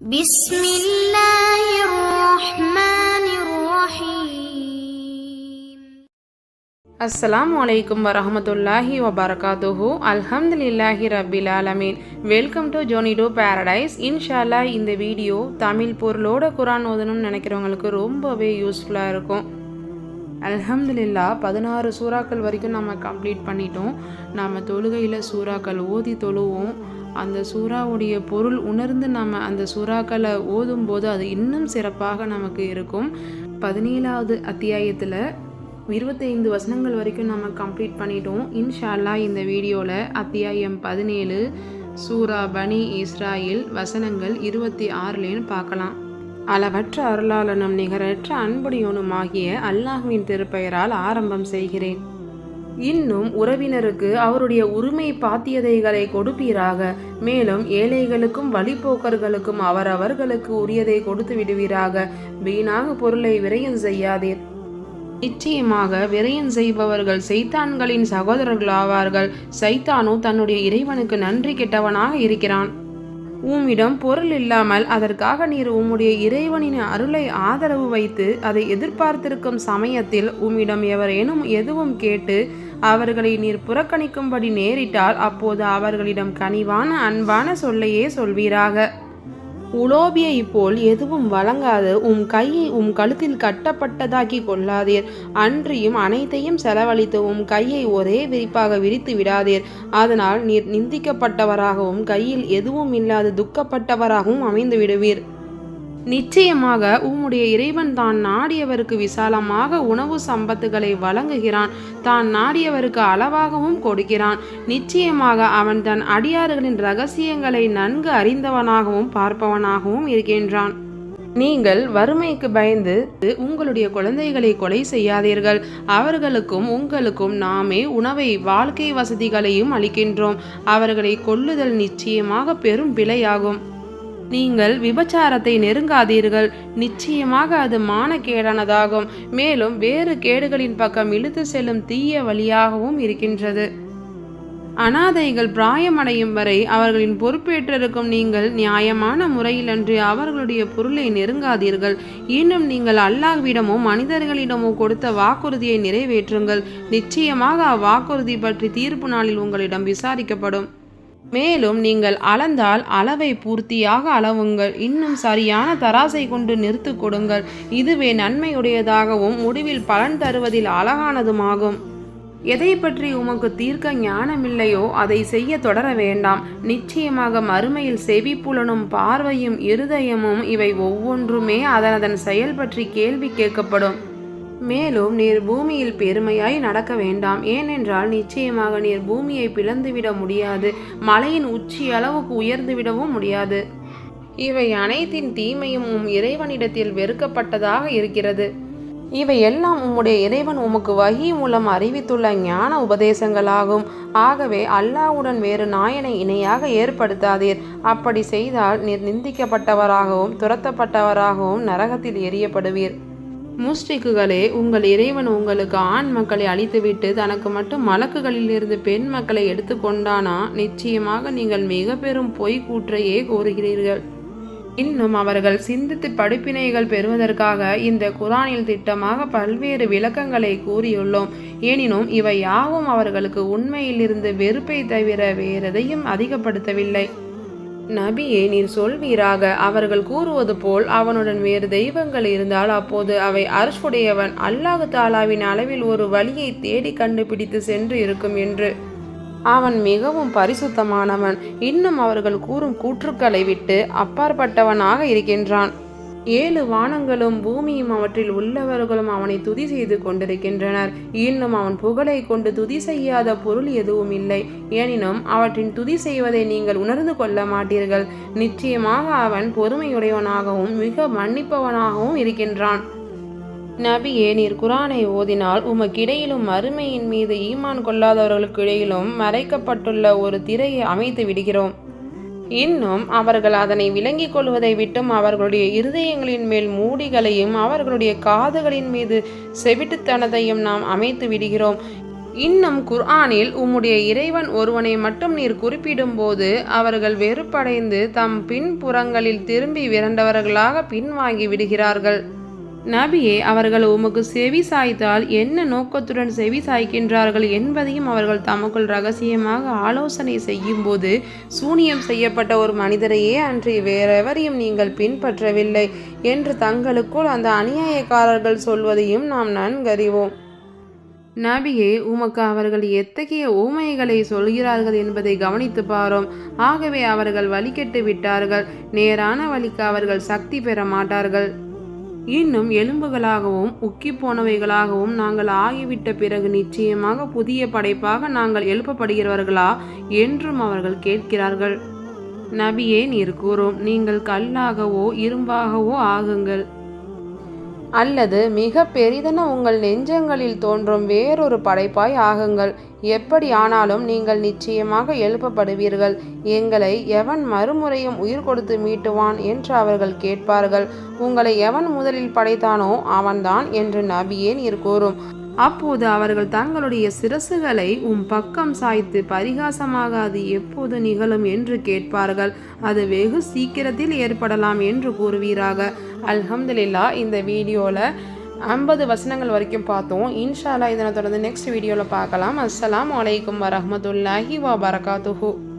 بسم الله الرحمن الرحيم அஸ்ஸலாமு அலைக்கும் வரஹமத்துல்லாஹி வபரகாத்துஹு அல்ஹம்துலில்லாஹி ரப்பில் ஆலமீன் welcome to journey to paradise இன்ஷால்லா இந்த வீடியோ தமிழ் பொருளோட குரான் ஓதணும்னு நினைக்கிறவங்களுக்கு ரொம்பவே யூஸ்ஃபுல்லாக இருக்கும் அல்ஹம்துலில்லா பதினாறு சூறாக்கள் வரைக்கும் நம்ம கம்ப்ளீட் பண்ணிட்டோம் நம்ம தொழுகையில் சூறாக்கள் ஓதி தொழுவோம் அந்த சூறாவுடைய பொருள் உணர்ந்து நம்ம அந்த சூறாக்களை ஓதும்போது அது இன்னும் சிறப்பாக நமக்கு இருக்கும். பதினேழாவது அத்தியாயத்தில் இருபத்தைந்து வசனங்கள் வரைக்கும் நம்ம கம்ப்ளீட் பண்ணிட்டோம். இன்ஷால்லா இந்த வீடியோவில் அத்தியாயம் பதினேழு சூரா பனி இஸ்ராயில் வசனங்கள் இருபத்தி ஆறுலேன்னு பார்க்கலாம். அளவற்ற அருளாளனும் நிகரற்ற அன்புடையோனும் ஆகிய அல்லாஹ்வின் திருப்பெயரால் ஆரம்பம் செய்கிறேன். இன்னும் உறவினருக்கு அவருடைய உரிமை பாத்தியதைகளை கொடுப்பீராக. மேலும் ஏழைகளுக்கும் வழிபோக்கர்களுக்கும் அவரவர்களுக்கு உரியதை கொடுத்து விடுவீராக. வீணாக பொருளை விரயம் செய்யாதீர். நிச்சயமாக விரயம் செய்பவர்கள் சைத்தான்களின் சகோதரர்கள் ஆவார்கள் சைத்தானோ தன்னுடைய இறைவனுக்கு நன்றி கெட்டவனாக இருக்கிறான். உம்மிடம் பொருள் இல்லாமல் அதற்காக நீர் உம்முடைய இறைவனின் அருளை ஆதரவு வைத்து அதை எதிர்பார்த்திருக்கும் சமயத்தில் உம்மிடம் எவரேனும் எதுவும் கேட்டு அவர்களை நீர் புறக்கணிக்கும்படி நேரிட்டால் அப்போது அவர்களிடம் கனிவான அன்பான சொல்லையே சொல்வீராக. உலோபியை போல் எதுவும் வழங்காது. உம் கையை உம் கழுத்தில் கட்டப்பட்டதாக்கி கொள்ளாதீர். அன்றியும் அனைத்தையும் செலவழித்து உம் கையை ஒரே விரிப்பாக விரித்து விடாதீர். அதனால் நீர் நிந்திக்கப்பட்டவராகவும் கையில் எதுவும் இல்லாது துக்கப்பட்டவராகவும் அமைந்து விடுவீர் நிச்சயமாக உம்முடைய இறைவன் தான் நாடியவருக்கு விசாலமாக உணவு சம்பத்துகளை வழங்குகிறான். தான் நாடியவருக்கு அளவாகவும் கொடுக்கிறான். நிச்சயமாக அவன் தன் அடியார்களின் ரகசியங்களை நன்கு அறிந்தவனாகவும் பார்ப்பவனாகவும் இருக்கின்றான். நீங்கள் வறுமைக்கு பயந்து உங்களுடைய குழந்தைகளை கொலை செய்யாதீர்கள். அவர்களுக்கும் உங்களுக்கும் நாமே உணவை வாழ்க்கை வசதிகளையும் அளிக்கின்றோம். அவர்களை கொல்லுதல் நிச்சயமாக பெரும் பிழையாகும். நீங்கள் விபச்சாரத்தை நெருங்காதீர்கள். நிச்சயமாக அது மானக்கேடானதாகும் மேலும் வேறு கேடுகளின் பக்கம் இழுத்து செல்லும் தீய வழியாகவும் இருக்கின்றது. அனாதைகள் பிராயமடையும் வரை அவர்களின் பொறுப்பேற்றிருக்கும் நீங்கள் நியாயமான முறையிலன்றி அவர்களுடைய பொருளை நெருங்காதீர்கள். இன்னும் நீங்கள் அல்லாஹ்விடமோ மனிதர்களிடமோ கொடுத்த வாக்குறுதியை நிறைவேற்றுங்கள். நிச்சயமாக அவ்வாக்குறுதி பற்றி தீர்ப்பு நாளில் உங்களிடம் விசாரிக்கப்படும். மேலும் நீங்கள் அளந்தால் அளவை பூர்த்தியாக அளவுங்கள். இன்னும் சரியான தராசை கொண்டு நிறுத்து கொடுங்கள். இதுவே நன்மையுடையதாகவும் முடிவில் பலன் தருவதில் அழகானதுமாகும். எதை பற்றி உமக்கு தீர்க்க ஞானமில்லையோ அதை செய்ய தொடர வேண்டாம். நிச்சயமாக மறுமையில் செவிப்புலனும் பார்வையும் இருதயமும் இவை ஒவ்வொன்றுமே அதனதன் செயல் பற்றி கேள்வி கேட்கப்படும். மேலும் நீர் பூமியில் பெருமையாய் நடக்க வேண்டாம். ஏனென்றால் நிச்சயமாக நீர் பூமியை பிளந்துவிட முடியாது. மலையின் உச்சி அளவுக்கு உயர்ந்துவிடவும் முடியாது. இவை அனைத்தின் தீமையும் உம் இறைவனிடத்தில் வெறுக்கப்பட்டதாக இருக்கிறது. இவை எல்லாம் உம்முடைய இறைவன் உமக்கு வகி மூலம் அறிவித்துள்ள ஞான உபதேசங்களாகும். ஆகவே அல்லாஹ்வுடன் வேறு நாயனை இணையாக ஏற்படுத்தாதீர். அப்படி செய்தால் நீர் நிந்திக்கப்பட்டவராகவும் துரத்தப்பட்டவராகவும் நரகத்தில் எரியப்படுவீர். முஸ்ரிக்குகளே உங்கள் இறைவன் உங்களுக்கு ஆண் மக்களை அழித்துவிட்டு தனக்கு மட்டும் மலக்குகளிலிருந்து பெண் மக்களை எடுத்துக்கொண்டானா நிச்சயமாக நீங்கள் மிக பெரும் பொய் கூற்றையே கூறுகிறீர்கள். இன்னும் அவர்கள் சிந்தித்து படிப்பினைகள் பெறுவதற்காக இந்த குரானில் திட்டமாக பல்வேறு விளக்கங்களை கூறியுள்ளோம். எனினும் இவை யாவும் அவர்களுக்கு உண்மையிலிருந்து வெறுப்பை தவிர வேறெதையும் அதிகப்படுத்தவில்லை. நபியே நீர் சொல்வீராக. அவர்கள் கூறுவது போல் அவனுடன் வேறு தெய்வங்கள் இருந்தால் அப்போது அவை அரசுடையவன் அல்லாஹு தாலாவின் அளவில் ஒரு வழியை தேடி கண்டுபிடித்து சென்று இருக்கும் என்று. அவன் மிகவும் பரிசுத்தமானவன். இன்னும் அவர்கள் கூறும் கூற்றுக்களை விட்டு அப்பாற்பட்டவனாக இருக்கின்றான். ஏழு வானங்களும் பூமியும் அவற்றில் உள்ளவர்களும் அவனை துதி செய்து கொண்டிருக்கின்றனர். இன்னும் அவன் புகழை கொண்டு துதி செய்யாத பொருள் எதுவும் இல்லை. எனினும் அவற்றின் துதி செய்வதை நீங்கள் உணர்ந்து கொள்ள மாட்டீர்கள். நிச்சயமாக அவன் பொறுமையுடையவனாகவும் மிக மன்னிப்பவனாகவும் இருக்கின்றான். நபியே நீர் குரானை ஓதினால் உமக்கிடையிலும் மறுமையின் மீது ஈமான் கொள்ளாதவர்களுக்கு இடையிலும் மறைக்கப்பட்டுள்ள ஒரு திரையை அமைத்து விடுகிறோம். இன்னும் அவர்கள் அதனை விளங்கிக் கொள்வதை விட்டும் அவர்களுடைய இருதயங்களின் மேல் மூடிகளையும் அவர்களுடைய காதுகளின் மீது செவிட்டுத்தனத்தையும் நாம் அமைத்து விடுகிறோம். இன்னும் குர்ஆனில் உம்முடைய இறைவன் ஒருவனை மட்டும் நீர் குறிப்பிடும்போது அவர்கள் வெறுப்படைந்து தம் பின்புறங்களில் திரும்பி விரண்டவர்களாக பின்வாங்கி விடுகிறார்கள். நபியே அவர்கள் உமக்கு செவி சாய்த்தால் என்ன நோக்கத்துடன் செவி சாய்க்கின்றார்கள் என்பதையும் அவர்கள் தமக்குள் ரகசியமாக ஆலோசனை செய்யும்போது சூனியம் செய்யப்பட்ட ஒரு மனிதரையே அன்றி வேறெவரையும் நீங்கள் பின்பற்றவில்லை என்று தங்களுக்குள் அந்த அநியாயக்காரர்கள் சொல்வதையும் நாம் நன்கறிவோம். நபியே உமக்கு அவர்கள் எத்தகைய ஊமைகளை சொல்கிறார்கள் என்பதை கவனித்து பாரோம். ஆகவே அவர்கள் வழிகெட்டு விட்டார்கள். நேரான வழிக்கு அவர்கள் சக்தி பெற மாட்டார்கள். இன்னும் எலும்புகளாகவும் உக்கி போனவைகளாகவும் நாங்கள் ஆகிவிட்ட பிறகு நிச்சயமாக புதிய படைப்பாக நாங்கள் எழுப்பப்படுகிறவர்களா என்றும் அவர்கள் கேட்கிறார்கள். நபியே நீர் கூறும் நீங்கள் கல்லாகவோ இரும்பாகவோ ஆகுங்கள். அல்லது மிக பெரிதென உங்கள் நெஞ்சங்களில் தோன்றும் வேறொரு படைப்பாய் ஆகுங்கள். எப்படி ஆனாலும் நீங்கள் நிச்சயமாக எழுப்பப்படுவீர்கள். எங்களை எவன் மறுமுறையும் உயிர் கொடுத்து மீட்டுவான் என்று அவர்கள் கேட்பார்கள். உங்களை எவன் முதலில் படைத்தானோ அவன்தான் என்று நபியேன் கூறும். அப்போது அவர்கள் தங்களுடைய சிரசுகளை உம் பக்கம் சாய்த்து பரிகாசமாக அது எப்போது நிகழும் என்று கேட்பார்கள். அது வெகு சீக்கிரத்தில் ஏற்படலாம் என்று கூறுவீராக. அல்ஹம்துலில்லா இந்த வீடியோவில் ஐம்பது வசனங்கள் வரைக்கும் பார்த்தோம். இன்ஷால்லா இதனை தொடர்ந்து நெக்ஸ்ட் வீடியோவில் பார்க்கலாம். அஸ்லாம் வலைக்கம் வரமத்துல்லாஹி வா பரகாத்துஹு